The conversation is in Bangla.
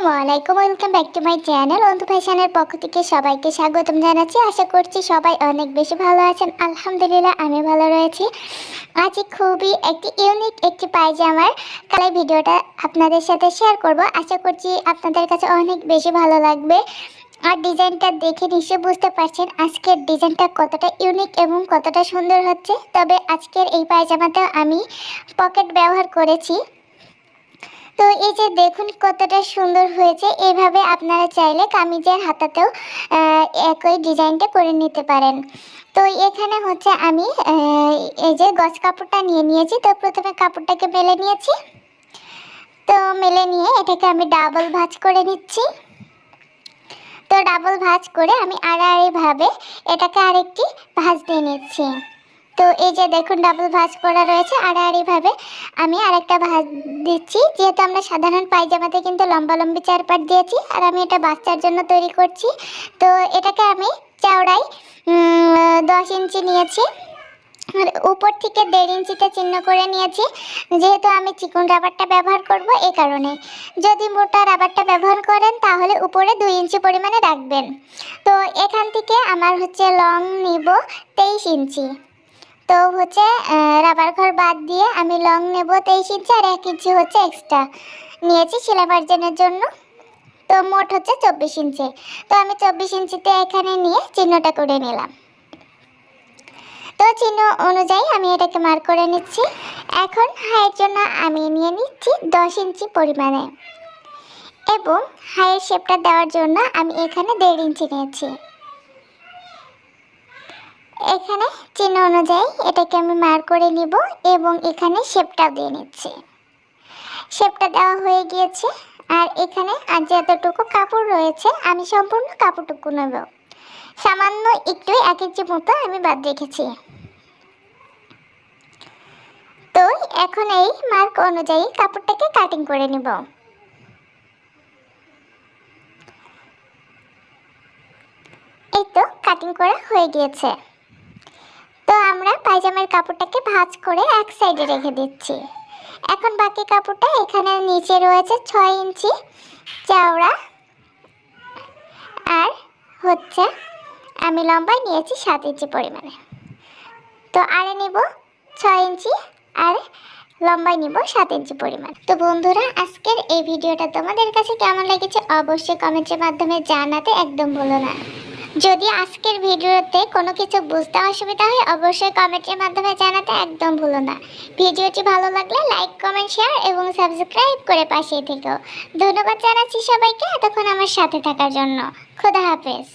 আসসালামু আলাইকুম। Welcome back to my channel Antu ফ্যাশনের পক্ষ থেকে সবাইকে স্বাগতম জানাচ্ছি। আশা করছি সবাই অনেক বেশি ভালো আছেন। আলহামদুলিল্লাহ, আমি ভালো রয়েছি। আজ খুবই একটি ইউনিক একটি পায়জামার কালাই ভিডিওটা আপনাদের সাথে শেয়ার করব। আশা করছি আপনাদের কাছে অনেক বেশি ভালো লাগবে। আর ডিজাইনটা দেখে নিশ্চয়ই বুঝতে পারছেন আজকের ডিজাইনটা কতটা ইউনিক এবং কতটা সুন্দর হচ্ছে। তবে আজকের এই পায়জামাতে আমি পকেট ব্যবহার করেছি। তো এই যে দেখুন কতটা সুন্দর হয়েছে, এভাবে আপনারা চাইলে কামিজের হাতাতেও একই ডিজাইনটা করে নিতে পারেন। তো এখানে হচ্ছে আমি এই যে গজ কাপড়টা নিয়ে নিয়েছি। তো প্রথমে কাপড়টাকে মেলে নিয়েছি। তো মেলে নিয়ে এটাকে আমি ডাবল ভাঁজ করে নিচ্ছি। তো ডাবল ভাঁজ করে আমি আড়াআড়িভাবে এটাকে আরেকটি ভাঁজ দিয়ে নিচ্ছি। তো এই যে দেখুন ডাবল ভাঁজ করা রয়েছে আড়াআড়িভাবে। আমি আরেকটা ভাঁজ দিচ্ছি। যেহেতু আমরা সাধারণ পায়জামাতে কিন্তু লম্বা লম্বি চার পাট দিয়েছি, আর আমি এটা বাচ্চার জন্য তৈরি করছি। তো এটাকে আমি চওড়াই দশ ইঞ্চি নিয়েছি। আর উপর থেকে দেড় ইঞ্চিতে চিহ্ন করে নিয়েছি। যেহেতু আমি চিকন রাবারটা ব্যবহার করব এ কারণে। যদি মোটা রাবারটা ব্যবহার করেন, তাহলে উপরে দুই ইঞ্চি পরিমাণে রাখবেন। তো এখান থেকে আমার হচ্ছে লং নিব তেইশ ইঞ্চি। তো হচ্ছে রাবার ঘর বাদ দিয়ে আমি লং নেব তেইশ ইঞ্চি আর এক ইঞ্চি হচ্ছে এক্সট্রা নিয়েছি সেলাই মার্জিনের জন্য। তো মোট হচ্ছে চব্বিশ ইঞ্চি তো আমি চব্বিশ ইঞ্চিতে এখানে নিয়ে চিহ্নটা করে নিলাম। তো চিহ্ন অনুযায়ী আমি এটাকে মার্ক করে নিচ্ছি। এখন হাইয়ের জন্য আমি নিয়ে নিচ্ছি দশ ইঞ্চি পরিমাণে। এবং হাইয়ের শেপটা দেওয়ার জন্য আমি এখানে দেড় ইঞ্চি নিয়েছি। এখানে চিহ্ন অনুযায়ী এটাকে আমি মার্ক করে নিব এবং এখানে শেপটাও দিয়ে নিচ্ছি। শেপটা দেওয়া হয়ে গিয়েছে আর এখানে আর যে এতটুকু কাপড় রয়েছে আমি সম্পূর্ণ কাপড়টুকু নেব। সামান্য একটু এক ইঞ্চি মতো আমি বাদ রেখেছি। তো এখন এই মার্ক অনুযায়ী কাপড়টাকে কাটিং করে নিব। এই তো কাটিং করা হয়ে গিয়েছে। পায়জামার কাপড়টাকে ভাঁজ করে এক সাইডে রেখে দিচ্ছি। এখন বাকি কাপড়টা এখানে নিচে রয়েছে ছয় ইঞ্চি চওড়া। আর হচ্ছে আমি লম্বায় নিয়েছি সাত ইঞ্চি পরিমাণে। তো আরে নিব ছয় ইঞ্চি আর লম্বায় নিব সাত ইঞ্চি পরিমাণ। তো বন্ধুরা, আজকের এই ভিডিওটা তোমাদের কাছে কেমন লেগেছে অবশ্যই কমেন্টের মাধ্যমে জানাতে একদম ভুলো না। যদি আজকের ভিডিওতে কোনো কিছু বুঝতে অসুবিধা হয়, অবশ্যই কমেন্টের মাধ্যমে জানাতে একদম ভুলো না। ভিডিওটি ভালো লাগলে লাইক কমেন্ট শেয়ার এবং সাবস্ক্রাইব করে পাশে থেকেও ধন্যবাদ জানাচ্ছি সবাইকে এতক্ষণ আমার সাথে থাকার জন্য। খোদা হাফেজ।